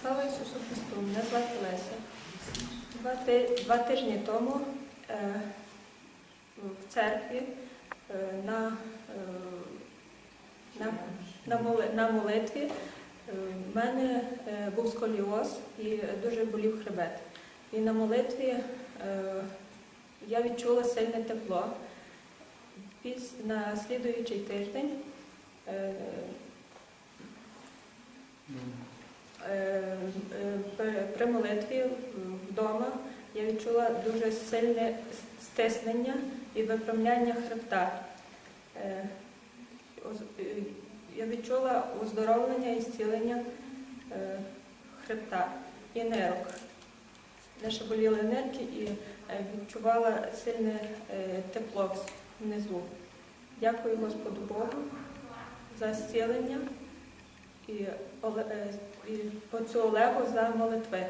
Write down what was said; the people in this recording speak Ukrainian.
Слава Ісусу Христу! Мене звати Леся. Два, ти- два тижні тому е, в церкві е, на, е, на, на, моли- на молитві е, в мене е, був сколіоз і дуже болів хребет. І на молитві е, я відчула сильне тепло. Піс, на слідуючий тиждень Е, е, при- молитві вдома я відчула дуже сильне стиснення і виправляння хребта. Е, е, Я відчула оздоровлення і зцілення е, хребта і нирок. Лише боліли нирки і відчувала сильне тепло внизу. Дякую Господу Богу за зцілення і отцю Олегу за молитви.